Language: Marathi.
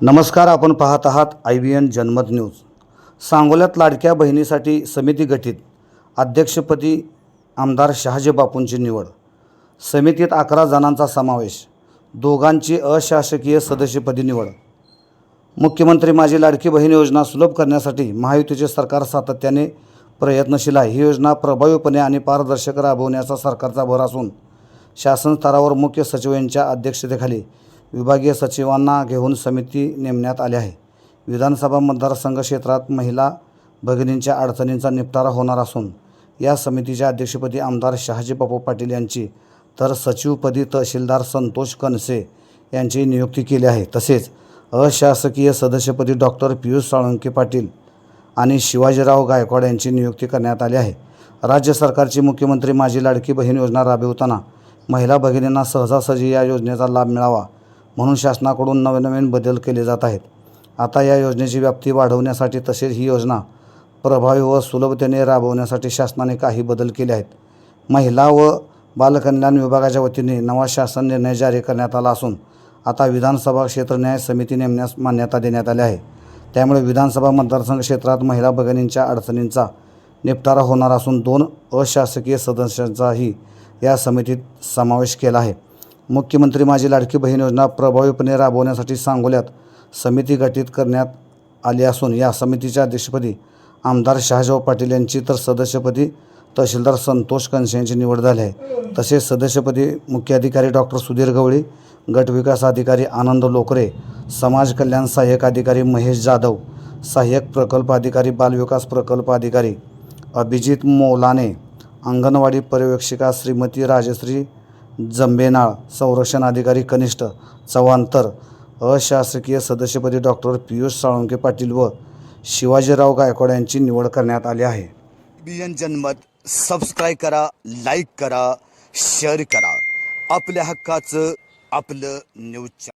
नमस्कार आपण पाहत आहात I B N Janmat news. सांगोल्यात लाडक्या बहिणीसाठी समिती गठीत अध्यक्षपदी आमदार शहाजी बापूंची निवड. समितीत अकरा जणांचा समावेश दोघांची अशासकीय सदस्यपदी निवड. मुख्यमंत्री माझी लाडकी बहीण योजना सुलभ करण्यासाठी महायुतीचे सरकार सातत्याने प्रयत्नशील आहे. ही योजना प्रभावीपणे आणि पारदर्शक राबवण्याचा सरकारचा भर असून शासन स्तरावर मुख्य सचिव यांच्या अध्यक्षतेखाली विभागीय सचिवांना घेऊन समिती नेमण्यात आली आहे. विधानसभा मतदारसंघ क्षेत्रात महिला भगिनींच्या अडचणींचा निपटारा होणार असून या समितीच्या अध्यक्षपदी आमदार शहाजी बापू पाटील यांची तर सचिवपदी तहसीलदार संतोष कनसे यांची नियुक्ती केली आहे. तसेच अशासकीय सदस्यपदी डॉक्टर पियुष साळुंके पाटील आणि शिवाजीराव गायकवाड यांची नियुक्ती करण्यात आली आहे. राज्य सरकारची मुख्यमंत्री माझी लाडकी बहीण योजना राबवताना महिला भगिनींना सहजासहजी या योजनेचा लाभ मिळावा म्हणून शासनाकडून नवनवीन बदल केले जात आहेत. आता या योजनेची व्याप्ती वाढवण्यासाठी तसेच ही योजना प्रभावी व सुलभतेने राबवण्यासाठी शासनाने काही बदल केले आहेत. महिला व बालकल्याण विभागाच्या वतीने नवा शासन निर्णय जारी करण्यात आला असून आता विधानसभा क्षेत्र न्याय समिती नेमण्यास मान्यता देण्यात आली आहे. त्यामुळे विधानसभा मतदारसंघ क्षेत्रात महिला भगिनींच्या अडचणींचा निपटारा होणार असून दोन अशासकीय सदस्यांचाही या समितीत समावेश केला आहे. मुख्यमंत्री माझी लाडकी बहीण योजना प्रभावीपणे राबवण्यासाठी सांगोल्यात समिती गठीत करण्यात आली असून या समितीच्या अध्यक्षपदी आमदार शहाजाव पाटील यांची तर सदस्यपदी तहसीलदार संतोष कंसे यांची निवड झाली आहे. तसेच सदस्यपदी मुख्याधिकारी डॉक्टर सुधीर गवळी गटविकास अधिकारी आनंद लोकरे समाज कल्याण सहाय्यक अधिकारी महेश जाधव सहाय्यक प्रकल्प अधिकारी बालविकास प्रकल्प अधिकारी अभिजित मोलाने अंगणवाडी पर्यवेक्षिका श्रीमती राजश्री जंबेनाळ संरक्षण अधिकारी कनिष्ठ चव्हाण तर अशासकीय सदस्यपदी डॉक्टर पियुष साळुंके पाटील व शिवाजीराव गायकवाड यांची निवड करण्यात आली आहे. बी एन जनमत सबस्क्राईब करा लाईक करा शेअर करा. आपल्या हक्काचं आपलं न्यूज